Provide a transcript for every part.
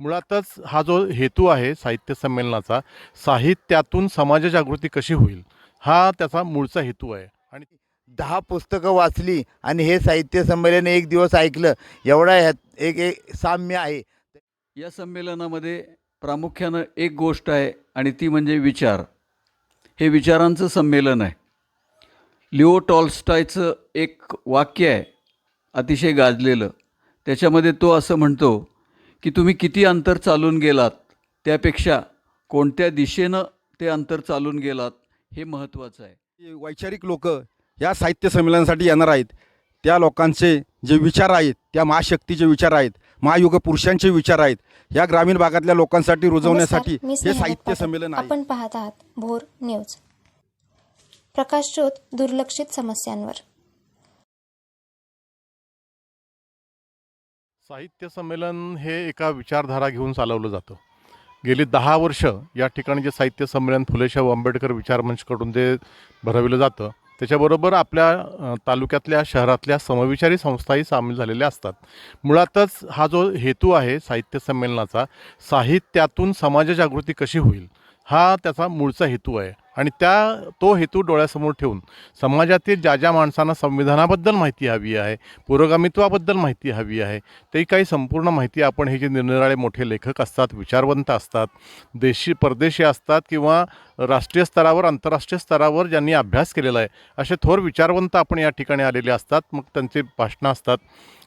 मुळातच हा जो हेतू आहे साहित्य संमेलनाचा साहित्यातून समाजजागृती कशी होईल हा त्याचा मूळचा हेतू आहे. आणि दहा पुस्तकं वाचली आणि हे साहित्य संमेलन एक दिवस ऐकलं एवढा ह्यात एक एक साम्य आहे. या संमेलनामध्ये प्रामुख्यानं एक गोष्ट आहे आणि ती म्हणजे विचार. हे विचारांचं संमेलन आहे. लिओ टॉल्स्टायचं एक वाक्य आहे अतिशय गाजलेलं. त्याच्यामध्ये तो असं म्हणतो की तुम्ही किती अंतर चालून गेलात? त्यापेक्षा कोणत्या दिशेनं ते अंतर चालून गेलात हे महत्त्वाचं आहे. वैचारिक लोक या साहित्य संमेलनासाठी येणार आहेत. त्या लोकांचे जे विचार आहेत त्या महाशक्तीचे विचार आहेत महायुग पुरुषांचे विचार आहेत या ग्रामीण भागातल्या लोकांसाठी रुजवण्यासाठी हे साहित्य. संमेलन आहे. आपण पाहत आहात भोर न्यूज. प्रकाशझोत दुर्लक्षित समस्यांवर. साहित्य संमेलन हे एका विचारधारा घेऊन चालवलं जातं. गेली दहा वर्ष या ठिकाणी जे साहित्य संमेलन फुलेशाहू आंबेडकर विचारमंचकडून जे भरविलं जातं त्याच्याबरोबर आपल्या तालुक्यातल्या शहरातल्या समविचारी संस्थाही सामील झालेल्या असतात. मुळातच हा जो हेतू आहे साहित्य संमेलनाचा साहित्यातून समाजजागृती कशी होईल हा त्याचा मूळचा हेतू आहे. आणि त्या तो हेतू डोळ्यासमोर ठेवून समाजातील ज्या ज्या माणसांना संविधानाबद्दल माहिती हवी आहे पुरोगामित्वाबद्दल माहिती हवी आहे ते काही संपूर्ण माहिती आपण हे जे निरनिराळे मोठे लेखक असतात विचारवंत असतात देशी परदेशी असतात किंवा राष्ट्रीय स्तरावर आंतरराष्ट्रीय स्तरावर ज्यांनी अभ्यास केलेला आहे असे थोर विचारवंत आपण या ठिकाणी आलेले असतात. मग त्यांचे भाषणं असतात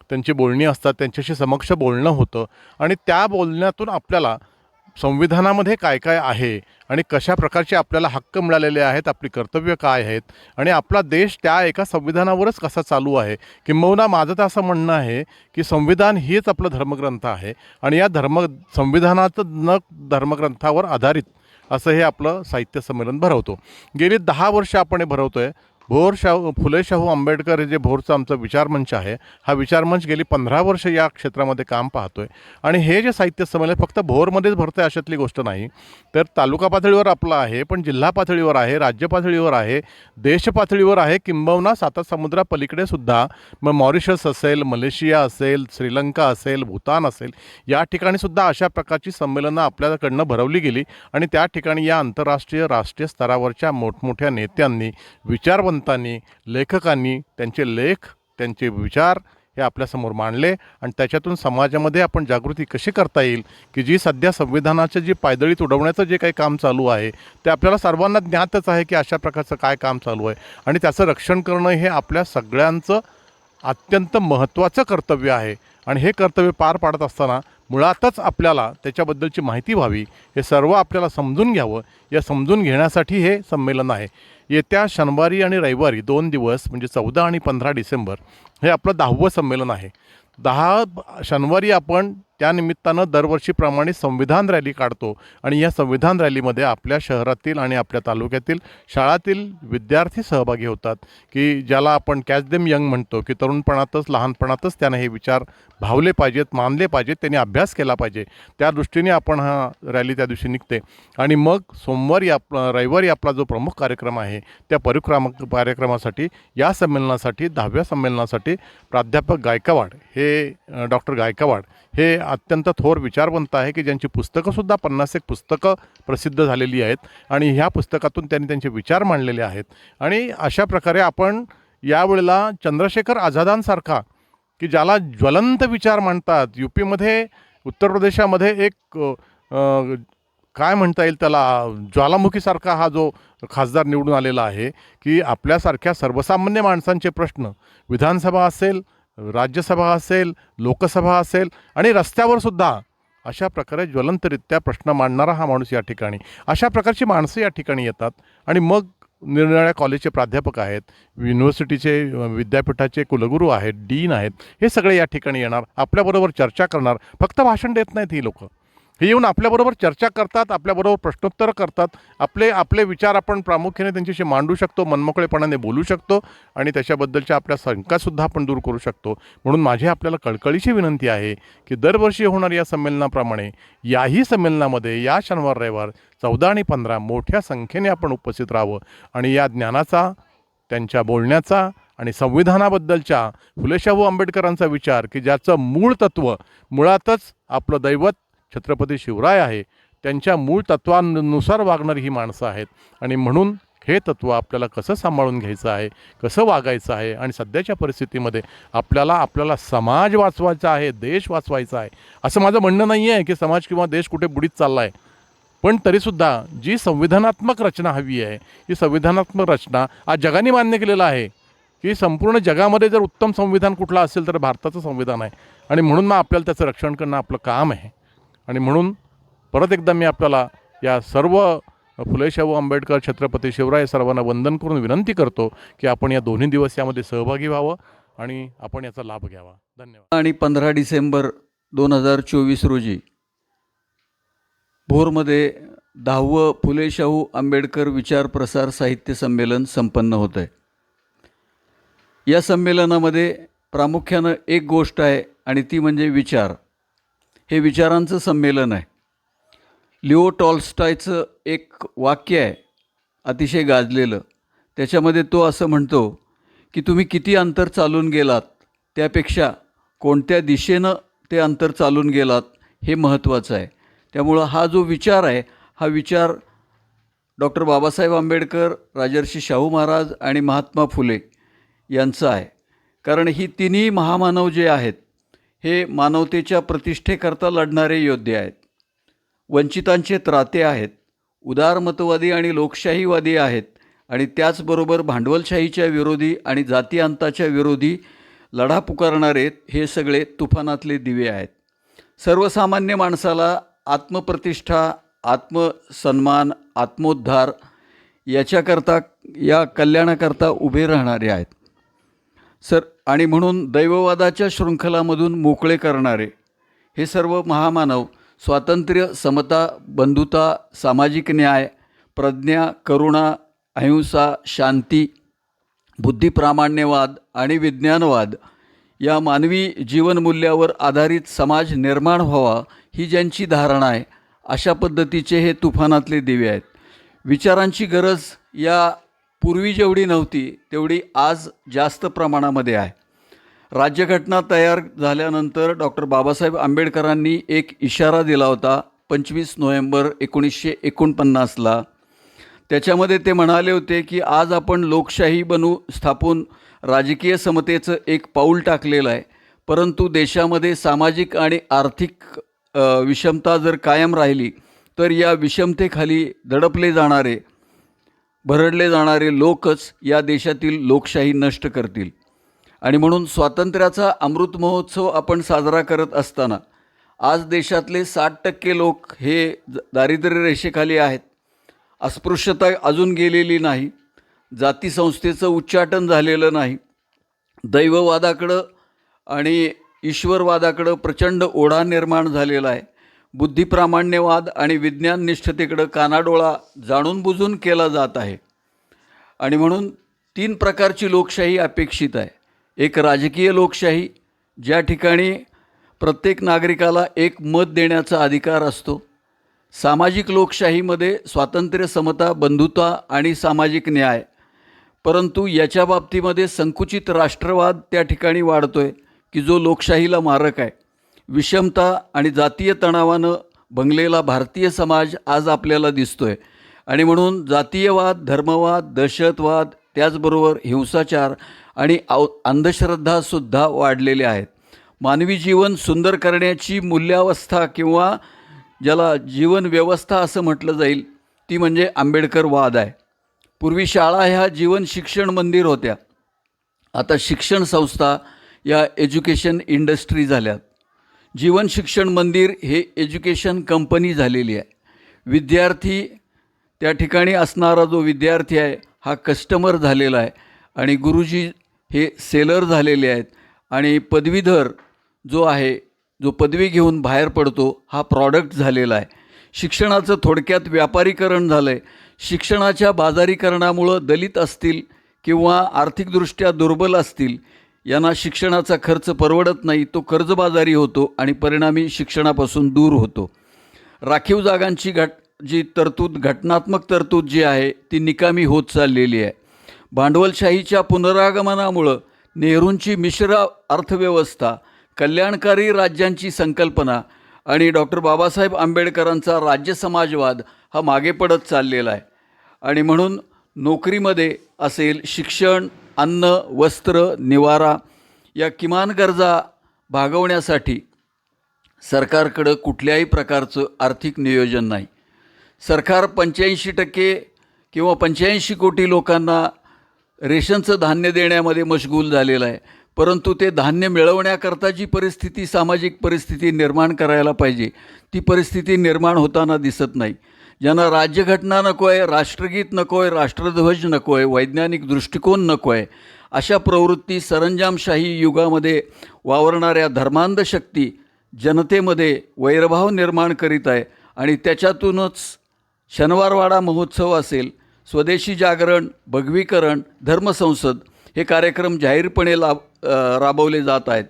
त्यांची बोलणी असतात त्यांच्याशी समक्ष बोलणं होतं आणि त्या बोलण्यातून आपल्याला संविधानामध्ये काय काय आहे आणि कशा प्रकारचे आपल्याला हक्क मिळालेले आहेत आपली कर्तव्य काय आहेत आणि आपला देश त्या एका संविधानावरच कसा चालू आहे? किंबहुना माझं तर असं म्हणणं आहे की संविधान हेच आपलं धर्मग्रंथ आहे आणि या धर्म संविधानाचं न धर्मग्रंथावर आधारित असं हे आपलं साहित्य संमेलन भरवतो. गेली दहा वर्ष आपण हे भरवतो आहे भोर शाहू फुले शाहू आंबेडकर हे जे भोरचं आमचं विचारमंच आहे हा विचारमंच गेली पंधरा वर्ष या क्षेत्रामध्ये काम पाहतोय. आणि हे जे साहित्य संमेलन फक्त भोरमध्येच भरतं आहे अशातली गोष्ट नाही. तर तालुका पातळीवर आपलं आहे पण जिल्हा पातळीवर आहे राज्य पातळीवर आहे देश पातळीवर आहे किंबहुना साता समुद्रापलीकडे सुद्धा. मग मॉरिशस असेल मलेशिया असेल श्रीलंका असेल भूतान असेल या ठिकाणी सुद्धा अशा प्रकारची संमेलनं आपल्याकडनं भरवली गेली. आणि त्या ठिकाणी या आंतरराष्ट्रीय राष्ट्रीय स्तरावरच्या मोठमोठ्या नेत्यांनी विचारवंतांनी लेखकांनी त्यांचे लेख त्यांचे विचार हे आपल्यासमोर मांडले आणि त्याच्यातून समाजामध्ये आपण जागृती कशी करता येईल की जी सध्या संविधानाच्या जी पायदळी तुडवण्याचं जे काही काम चालू आहे ते आपल्याला सर्वांना ज्ञातच आहे की अशा प्रकारचं काय काम चालू आहे. आणि त्याचं रक्षण करणं हे आपल्या सगळ्यांचं अत्यंत महत्त्वाचं कर्तव्य आहे. आणि हे कर्तव्य पार पाडत असताना मुळातच आपल्याला त्याच्याबद्दलची माहिती व्हावी हे सर्व आपल्याला समजून घ्यावं या समजून घेण्यासाठी हे संमेलन आहे. येत्या शनिवारी आणि रविवारी दोन दिवस म्हणजे चौदा आणि पंधरा डिसेंबर हे आपलं दहावं संमेलन आहे. दहा शनिवारी आपण त्या निमित्तानं दरवर्षीप्रमाणे संविधान रॅली काढतो. आणि या संविधान रॅलीमध्ये आपल्या शहरातील आणि आपल्या तालुक्यातील शाळातील विद्यार्थी सहभागी होतात. की ज्याला आपण कॅच देम यंग म्हणतो की तरुणपणातच लहानपणातच त्यांना हे विचार भावले पाहिजेत मानले पाहिजेत त्यांनी अभ्यास केला पाहिजे. त्या दृष्टीने आपण हा रॅली त्या दिवशी निघते. आणि मग सोमवारी आप रविवारी आपला जो प्रमुख कार्यक्रम आहे त्या परिक्रमा कार्यक्रमासाठी या संमेलनासाठी दहाव्या संमेलनासाठी प्राध्यापक गायकवाड हे डॉक्टर गायकवाड हे अत्यंत थोर विचारवंत आहे की ज्यांची पुस्तकंसुद्धा पन्नास एक पुस्तकं प्रसिद्ध झालेली आहेत आणि ह्या पुस्तकातून त्यांनी त्यांचे विचार मांडलेले आहेत. आणि अशा प्रकारे आपण यावेळेला चंद्रशेखर आझादांसारखा की ज्याला ज्वलंत विचार मांडतात यू पीमध्ये उत्तर प्रदेशामध्ये एक काय म्हणता येईल त्याला ज्वालामुखीसारखा हा जो खासदार निवडून आलेला आहे की आपल्यासारख्या सर्वसामान्य माणसांचे प्रश्न विधानसभा असेल राज्यसभा असेल लोकसभा असेल आणि रस्त्यावर सुद्धा अशा प्रकारे ज्वलंतरित्या प्रश्न मांडणारा हा माणूस या ठिकाणी. अशा प्रकारची माणसं या ठिकाणी येतात आणि मग निरनिराळ्या कॉलेजचे प्राध्यापक आहेत युनिव्हर्सिटीचे विद्यापीठाचे कुलगुरू आहेत डीन आहेत हे सगळे या ठिकाणी येणार आपल्याबरोबर चर्चा करणार. फक्त भाषण देत नाहीत ही लोकं. हे येऊन आपल्याबरोबर चर्चा करतात आपल्याबरोबर प्रश्नोत्तर करतात. आपले आपले विचार आपण प्रामुख्याने त्यांच्याशी मांडू शकतो मनमोकळेपणाने बोलू शकतो आणि त्याच्याबद्दलच्या आपल्या शंकासुद्धा आपण दूर करू शकतो. म्हणून माझी आपल्याला कळकळीची विनंती आहे की दरवर्षी होणाऱ्या या संमेलनाप्रमाणे याही संमेलनामध्ये या शनिवार रविवार चौदा आणि पंधरा मोठ्या संख्येने आपण उपस्थित राहावं आणि या ज्ञानाचा त्यांच्या बोलण्याचा आणि संविधानाबद्दलच्या फुलेशाहू आंबेडकरांचा विचार की ज्याचं मूळ तत्त्व मुळातच आपलं दैवत छत्रपती शिवराय आहे त्यांच्या मूळ तत्वांनुसार वागणारी ही माणसं आहेत. आणि म्हणून हे तत्त्व आपल्याला कसं सांभाळून घ्यायचं आहे कसं वागायचं आहे आणि सध्याच्या परिस्थितीमध्ये आपल्याला आपल्याला समाज वाचवायचा आहे देश वाचवायचा आहे असं माझं म्हणणं नाही आहे की समाज किंवा देश कुठे बुडीत चालला आहे पण तरीसुद्धा जी संविधानात्मक रचना हवी आहे ही संविधानात्मक रचना आज जगाने मान्य केलेलं आहे की संपूर्ण जगामध्ये जर उत्तम संविधान कुठलं असेल तर भारताचं संविधान आहे. आणि म्हणून मग आपल्याला त्याचं रक्षण करणं आपलं काम आहे. आणि म्हणून परत एकदा मी आपल्याला या सर्व फुले शाहू आंबेडकर छत्रपती शिवराय सर्वांना वंदन करून विनंती करतो की आपण या दोन्ही दिवस यामध्ये सहभागी व्हावं आणि आपण याचा लाभ घ्यावा. धन्यवाद. आणि पंधरा डिसेंबर दोन हजार चोवीस रोजी भोरमध्ये दहावं फुले शाहू आंबेडकर विचार प्रसार साहित्य संमेलन संपन्न होत आहे या संमेलनामध्ये प्रामुख्यानं एक गोष्ट आहे आणि ती म्हणजे विचार. हे विचारांचं संमेलन आहे. लिओ टॉलस्टायचं एक वाक्य आहे अतिशय गाजलेलं. त्याच्यामध्ये तो असं म्हणतो की तुम्ही किती अंतर चालून गेलात त्यापेक्षा कोणत्या दिशेनं ते अंतर चालून गेलात हे महत्त्वाचं आहे. त्यामुळं हा जो विचार आहे हा विचार डॉक्टर बाबासाहेब आंबेडकर राजर्षी शाहू महाराज आणि महात्मा फुले यांचं आहे. कारण ही तिन्ही महामानव जे आहेत हे मानवतेच्या प्रतिष्ठेकरता लढणारे योद्धे आहेत. वंचितांचे त्राते आहेत उदारमतवादी आणि लोकशाहीवादी आहेत आणि त्याचबरोबर भांडवलशाहीच्या विरोधी आणि जातीअंताच्या विरोधी लढा पुकारणारे हे सगळे तुफानातले दिवे आहेत. सर्वसामान्य माणसाला आत्मप्रतिष्ठा आत्मसन्मान आत्मोद्धार याच्याकरता या कल्याणाकरता उभे राहणारे आहेत. सर आणि म्हणून दैववादाच्या शृंखलामधून मोकळे करणारे हे सर्व महामानव स्वातंत्र्य समता बंधुता सामाजिक न्याय प्रज्ञा करुणा अहिंसा शांती बुद्धिप्रामाण्यवाद आणि विज्ञानवाद या मानवी जीवनमूल्यावर आधारित समाज निर्माण व्हावा ही ज्यांची धारणा आहे अशा पद्धतीचे हे तुफानातले दिवे आहेत. विचारांची गरज या पूर्वी जेवढी नव्हती तेवढी आज जास्त प्रमाणामध्ये आहे. राज्यघटना तयार झाल्यानंतर डॉक्टर बाबासाहेब आंबेडकरांनी एक इशारा दिला होता पंचवीस नोव्हेंबर एकोणीसशे एकोणपन्नासला. त्याच्यामध्ये ते म्हणाले होते की आज आपण लोकशाही बनू स्थापून राजकीय समतेचं एक पाऊल टाकलेलं आहे. परंतु देशामध्ये सामाजिक आणि आर्थिक विषमता जर कायम राहिली तर या विषमतेखाली दडपले जाणारे भरडले जाणारे लोकच या देशातील लोकशाही नष्ट करतील. आणि म्हणून स्वातंत्र्याचा अमृत महोत्सव आपण साजरा करत असताना आज देशातले साठ टक्के लोक हे दारिद्र्य रेषेखाली आहेत. अस्पृश्यता अजून गेलेली नाही. जातीसंस्थेचं उच्चाटन झालेलं नाही. दैववादाकडं आणि ईश्वरवादाकडं प्रचंड ओढा निर्माण झालेला आहे. बुद्धिप्रामाण्यवाद आणि विज्ञाननिष्ठतेकडं कानाडोळा जाणून बुजून केला जात आहे. आणि म्हणून तीन प्रकारची लोकशाही अपेक्षित आहे. एक राजकीय लोकशाही ज्या ठिकाणी प्रत्येक नागरिकाला एक मत देण्याचा अधिकार असतो. सामाजिक लोकशाहीमध्ये स्वातंत्र्य समता बंधुता आणि सामाजिक न्याय. परंतु याच्या बाबतीमध्ये संकुचित राष्ट्रवाद त्या ठिकाणी वाढतो आहे की जो लोकशाहीला मारक आहे. विषमता आणि जातीय तणावानं बंगलेला भारतीय समाज आज आपल्याला दिसतोय. आणि म्हणून जातीयवाद धर्मवाद दहशतवाद त्याचबरोबर हिंसाचार आणि आव अंधश्रद्धासुद्धा वाढलेल्या आहेत. मानवी जीवन सुंदर करण्याची मूल्यावस्था किंवा ज्याला जीवन व्यवस्था असं म्हटलं जाईल ती म्हणजे आंबेडकरवाद आहे. पूर्वी शाळा ह्या जीवन शिक्षण मंदिर होत्या. आता शिक्षण संस्था या एज्युकेशन इंडस्ट्री झाल्यात. जीवन शिक्षण मंदिर हे एज्युकेशन कंपनी झालेली आहे. विद्यार्थी त्या ठिकाणी असणारा जो विद्यार्थी आहे हा कस्टमर झालेला आहे आणि गुरुजी हे सेलर झालेले आहेत आणि पदवीधर जो आहे जो पदवी घेऊन बाहेर पडतो हा प्रॉडक्ट झालेला आहे. शिक्षणाचं थोडक्यात व्यापारीकरण झालं आहे शिक्षणाच्या बाजारीकरणामुळं दलित असतील किंवा आर्थिकदृष्ट्या दुर्बल असतील यांना शिक्षणाचा खर्च परवडत नाही तो कर्जबाजारी होतो आणि परिणामी शिक्षणापासून दूर होतो. राखीव जागांची घट जी तरतूद घटनात्मक तरतूद जी आहे ती निकामी होत चाललेली आहे. भांडवलशाहीच्या पुनरागमनामुळं नेहरूंची मिश्र अर्थव्यवस्था कल्याणकारी राज्यांची संकल्पना आणि डॉक्टर बाबासाहेब आंबेडकरांचा राज्य समाजवाद हा मागे पडत चाललेला आहे. आणि म्हणून नोकरीमध्ये असेल शिक्षण अन्न वस्त्र निवारा या किमान गरजा भागवण्यासाठी सरकारकडं कुठल्याही प्रकारचं आर्थिक नियोजन नाही. सरकार पंच्याऐंशी टक्के किंवा पंच्याऐंशी कोटी लोकांना रेशनचं धान्य देण्यामध्ये मशगूल झालेलं आहे. परंतु ते धान्य मिळवण्याकरता जी परिस्थिती सामाजिक परिस्थिती निर्माण करायला पाहिजे ती परिस्थिती निर्माण होताना दिसत नाही. ज्यांना राज्यघटना नको आहे राष्ट्रगीत नको आहे राष्ट्रध्वज नको आहे वैज्ञानिक दृष्टिकोन नको आहे अशा प्रवृत्ती सरंजामशाही युगामध्ये वावरणाऱ्या धर्मांध शक्ती जनतेमध्ये वैरभाव निर्माण करीत आहे आणि त्याच्यातूनच शनिवारवाडा महोत्सव असेल स्वदेशी जागरण भगवीकरण धर्मसंसद हे कार्यक्रम जाहीरपणे लाभ राबवले जात आहेत.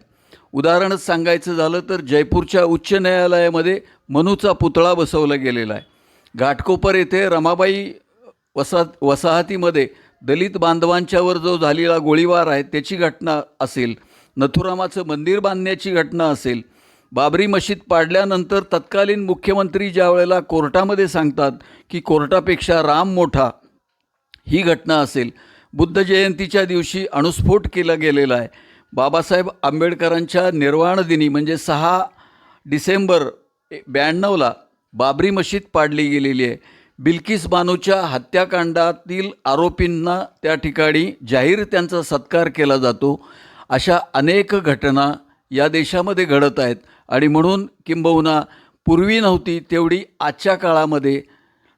उदाहरणच सांगायचं झालं तर जयपूरच्या उच्च न्यायालयामध्ये मनूचा पुतळा बसवला गेलेला आहे. घाटकोपर येथे रमाबाई वसा वसाहतीमध्ये दलित बांधवांच्यावर जो झालेला गोळीबार आहे त्याची घटना असेल. नथुरामाचं मंदिर बांधण्याची घटना असेल. बाबरी मशीद पाडल्यानंतर तत्कालीन मुख्यमंत्री ज्या वेळेला कोर्टामध्ये सांगतात की कोर्टापेक्षा राम मोठा ही घटना असेल. बुद्ध जयंतीच्या दिवशी अणुस्फोट केला गेलेला आहे. बाबासाहेब आंबेडकरांच्या निर्वाण दिनी म्हणजे सहा डिसेंबर ब्याण्णवला बाबरी मशीद पाडली गेलेली आहे. बिल्किस बानूच्या हत्याकांडातील आरोपींना त्या ठिकाणी जाहीर त्यांचा सत्कार केला जातो. अशा अनेक घटना या देशामध्ये घडत आहेत. आणि म्हणून किंबहुना पूर्वी नव्हती तेवढी आजच्या काळामध्ये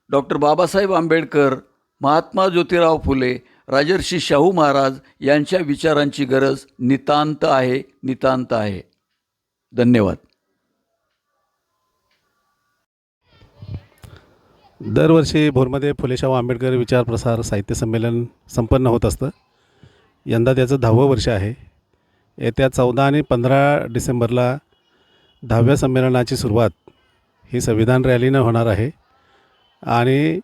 डॉक्टर बाबासाहेब आंबेडकर महात्मा ज्योतिराव फुले राजर्षी शाहू महाराज यांच्या विचारांची गरज नितांत आहे नितांत आहे. धन्यवाद. दरवर्षी भोरमध्ये फुलेशाहू आंबेडकर विचार प्रसार साहित्य संमेलन संपन्न होत असतं. यंदा त्याचं दहावं वर्ष आहे. येत्या चौदा आणि पंधरा डिसेंबरला दहाव्या संमेलनाची सुरुवात ही संविधान रॅलीनं होणार आहे. आणि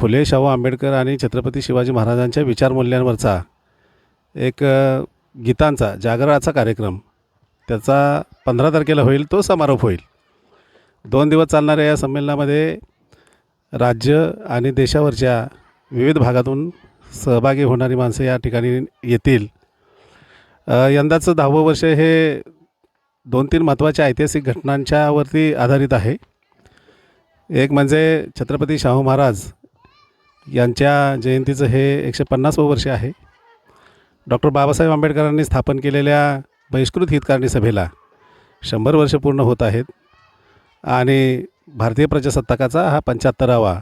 फुले शाहू आंबेडकर आणि छत्रपती शिवाजी महाराजांच्या विचारमूल्यांवरचा एक गीतांचा जागराचा कार्यक्रम त्याचा पंधरा तारखेला होईल तो समारोप होईल. दोन दिवस चालणाऱ्या या संमेलनामध्ये राज्य आणि देशावरच्या विविध भागातून सहभागी होणारी माणसं या ठिकाणी येतील. यंदाचं दहावं वर्ष हे दोन तीन महत्त्वाच्या ऐतिहासिक घटनांच्यावरती आधारित आहे. एक म्हणजे छत्रपती शाहू महाराज यांच्या जयंतीचं हे एकशे पन्नासवं वर्ष आहे. डॉक्टर बाबासाहेब आंबेडकरांनी स्थापन केलेल्या बहिष्कृत हितकारणी सभेला शंभर वर्ष पूर्ण होत आहेत. आणि भारतीय प्रजासत्ताकाचा हा पंच्याहत्तरावा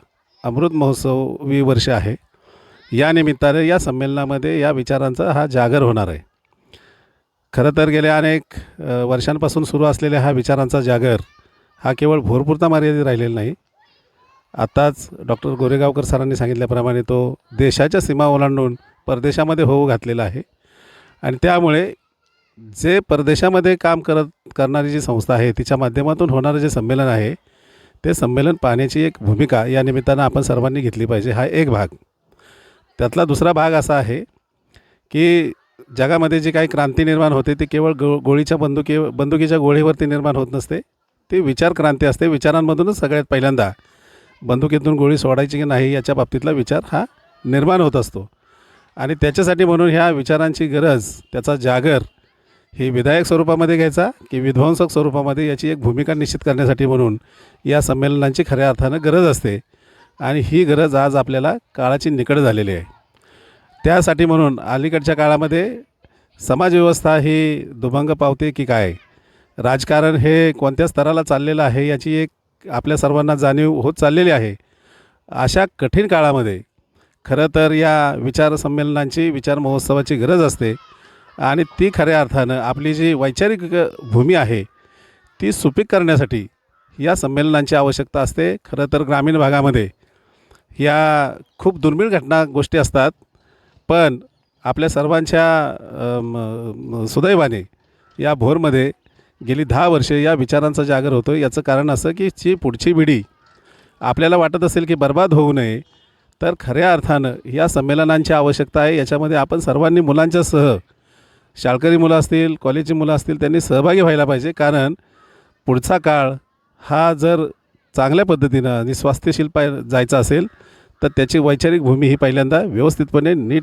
अमृत महोत्सवी वर्ष आहे. या निमित्ताने या संमेलनामध्ये या विचारांचा हा जागर होणार आहे. खरं तर गेल्या अनेक वर्षांपासून सुरू असलेल्या हा विचारांचा जागर हा केवळ भोरपुरता मर्यादित राहिलेला नाही. आत्ताच डॉक्टर गोरेगावकर सरांनी सांगितल्याप्रमाणे तो देशाच्या सीमा ओलांडून परदेशामध्ये होऊ घातलेला आहे. आणि त्यामुळे जे परदेशामध्ये काम करत करणारी जी संस्था आहे तिच्या माध्यमातून होणारं जे संमेलन आहे ते संमेलन पाहण्याची एक भूमिका या निमित्तानं आपण सर्वांनी घेतली पाहिजे. हा एक भाग. त्यातला दुसरा भाग असा आहे की जगामध्ये जी काही क्रांती निर्माण होते ती केवळ गो गोळीच्या बंदुकी बंदुकीच्या गोळीवरती निर्माण होत नसते. ती विचार क्रांती असते. विचारांमधूनच सगळ्यात पहिल्यांदा बंदुकीतून गोळी सोडायची की नाही याच्या बाबतीतला विचार हा निर्माण होत असतो. आणि त्याच्यासाठी म्हणून ह्या विचारांची गरज त्याचा जागर ही विधायक स्वरूपामध्ये घ्यायचा की विध्वंसक स्वरूपामध्ये याची एक भूमिका निश्चित करण्यासाठी म्हणून या संमेलनांची खऱ्या अर्थानं गरज असते. आणि ही गरज आज आपल्याला काळाची निकड झालेली आहे. त्यासाठी म्हणून अलीकडच्या काळामध्ये समाजव्यवस्था ही दुभंग पावते की काय? राजकारण हे कोणत्या स्तराला चाललेलं आहे याची एक आपल्या सर्वांना जाणीव होत चाललेली आहे. अशा कठीण काळामध्ये खरं तर या विचार संमेलनांची विचार महोत्सवाची गरज असते. आणि ती खऱ्या अर्थानं आपली जी वैचारिक भूमी आहे ती सुपीक करण्यासाठी या संमेलनांची आवश्यकता असते. खरं तर ग्रामीण भागामध्ये या खूप दुर्मिळ घटना गोष्टी असतात. पण आपल्या सर्वांच्या सुदैवाने या भोरमध्ये गेली दहा वर्षे या विचारांचा जागर होतो याचं कारण असं की जी पुढची पिढी आपल्याला वाटत असेल की बर्बाद होऊ नये तर खऱ्या अर्थानं या संमेलनांची आवश्यकता आहे. याच्यामध्ये आपण सर्वांनी मुलांच्या सह शाळकरी मुलं असतील कॉलेजची मुलं असतील त्यांनी सहभागी व्हायला पाहिजे. कारण पुढचा काळ हा जर चांगल्या पद्धतीनं आणि स्वास्थ्यशील पाय जायचा असेल तर त्याची वैचारिक भूमी ही पहिल्यांदा व्यवस्थितपणे नीट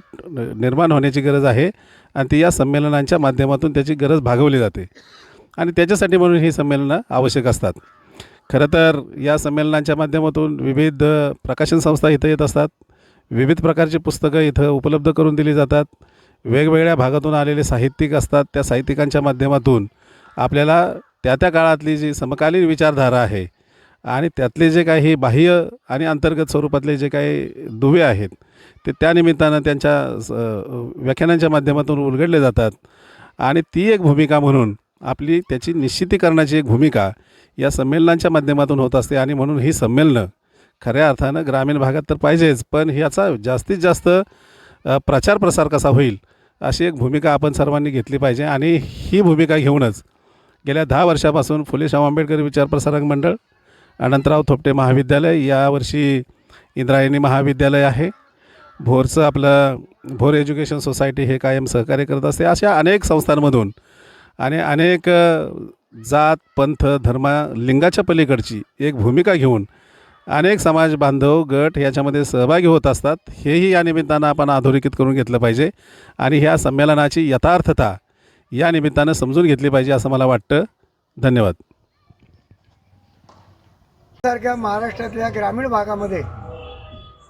निर्माण होण्याची गरज आहे आणि ती या संमेलनांच्या माध्यमातून त्याची गरज भागवली जाते. आणि त्याच्यासाठी म्हणून ही संमेलनं आवश्यक असतात. खरं तर या संमेलनांच्या माध्यमातून विविध प्रकाशन संस्था इथं येत असतात. विविध प्रकारची पुस्तकं इथं उपलब्ध करून दिली जातात. वेगवेगळ्या भागातून आलेले साहित्यिक असतात. त्या साहित्यिकांच्या माध्यमातून आपल्याला त्या त्या काळातली जी समकालीन विचारधारा आहे आणि त्यातले जे काही बाह्य आणि अंतर्गत स्वरूपातले जे काही दुवे आहेत ते त्यानिमित्तानं त्यांच्या स- व्याख्यानांच्या माध्यमातून उलगडले जातात. आणि ती एक भूमिका म्हणून आपली त्याची निश्चितीकरणाची एक भूमिका या संमेलनांच्या माध्यमातून होत असते. आणि म्हणून ही संमेलनं खऱ्या अर्थानं ग्रामीण भागात तर पाहिजेच पण ह्याचा जास्तीत जास्त प्रचार प्रसार कसा होईल अशी एक भूमिका आपण सर्वांनी घेतली पाहिजे आणि ही भूमिका घेऊनच गेल्या दहा वर्षापासून फुले शाहू आंबेडकर विचार प्रसारक मंडळ अनंतराव थोपटे महाविद्यालय यावर्षी इंद्रायणी महाविद्यालय आहे. भोरचं आपलं भोर एज्युकेशन सोसायटी हे कायम सहकार्य करत असते. अशा अनेक संस्थांमधून आणि अनेक जात पंथ धर्म लिंगाच्या पलीकडची एक भूमिका घेऊन अनेक समाज बांधव गट याच्यामध्ये सहभागी होत असतात. हेही या निमित्तानं आपण अधोरेखित करून घेतलं पाहिजे. आणि ह्या संमेलनाची यथार्थता या निमित्तानं समजून घेतली पाहिजे असं मला वाटतं. धन्यवाद. सारख्या महाराष्ट्रातल्या ग्रामीण भागामध्ये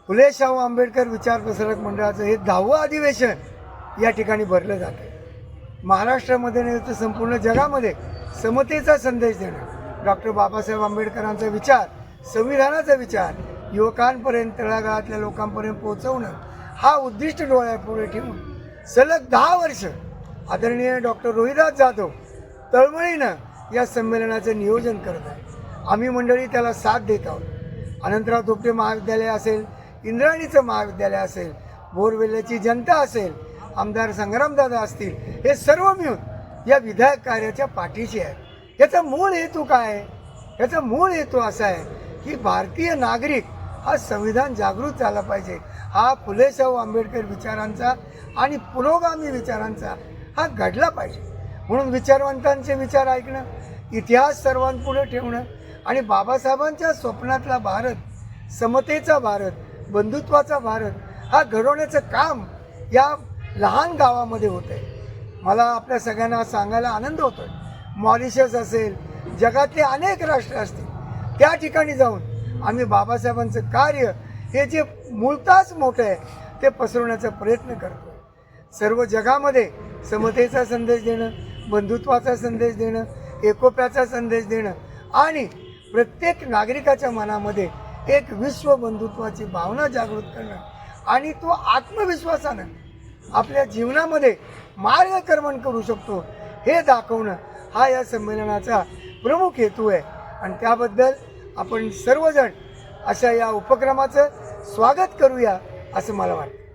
फुले शाहू आंबेडकर विचार प्रसारक मंडळाचं हे दहावं अधिवेशन या ठिकाणी भरलं जातं महाराष्ट्रामध्ये नाही तर संपूर्ण जगामध्ये समतेचा संदेश देणं. डॉक्टर बाबासाहेब आंबेडकरांचा विचार संविधानाचा विचार युवकांपर्यंत तळागाळातल्या लोकांपर्यंत पोहोचवणं हा उद्दिष्ट डोळ्यापुढे ठेवून सलग दहा वर्ष आदरणीय डॉक्टर रोहिदास जाधव तळमळीनं या संमेलनाचं नियोजन करत आहे आम्ही मंडळी त्याला साथ देत आहोत. अनंतराव दुपटे महाविद्यालय असेल इंद्राणीचं महाविद्यालय असेल बोरवेल्याची जनता असेल आमदार संग्रामदादा असतील हे सर्व मिळून या विधायक कार्याच्या पाठीशी आहे याचा मूळ हेतू काय आहे? याचा मूळ हेतू असा आहे की भारतीय नागरिक हा संविधान जागृत झाला पाहिजे. हा फुले शाहू आंबेडकर विचारांचा आणि पुरोगामी विचारांचा हा घडला पाहिजे. म्हणून विचारवंतांचे विचार ऐकणं इतिहास सर्वांपुढे ठेवणं आणि बाबासाहेबांच्या स्वप्नातला भारत समतेचा भारत बंधुत्वाचा भारत हा घडवण्याचं काम या लहान गावामध्ये होत आहे मला आपल्या सगळ्यांना सांगायला आनंद होतो आहे मॉरिशस असेल जगातले अनेक राष्ट्र असतील त्या ठिकाणी जाऊन आम्ही बाबासाहेबांचं कार्य हे जे मूळताच मोठं आहे ते पसरवण्याचा प्रयत्न करतो सर्व जगामध्ये समतेचा संदेश देणं बंधुत्वाचा संदेश देणं एकोप्याचा संदेश देणं आणि प्रत्येक नागरिकाच्या मनामध्ये एक विश्व बंधुत्वाची भावना जागृत करणं आणि तो आत्मविश्वासानं आपल्या जीवनामध्ये मार्गक्रमण करू शकतो हे दाखवणं हा या संमेलनाचा प्रमुख हेतू आहे. आणि त्याबद्दल आपण सर्वजण अशा या उपक्रमाचं स्वागत करूया असं मला वाटतं.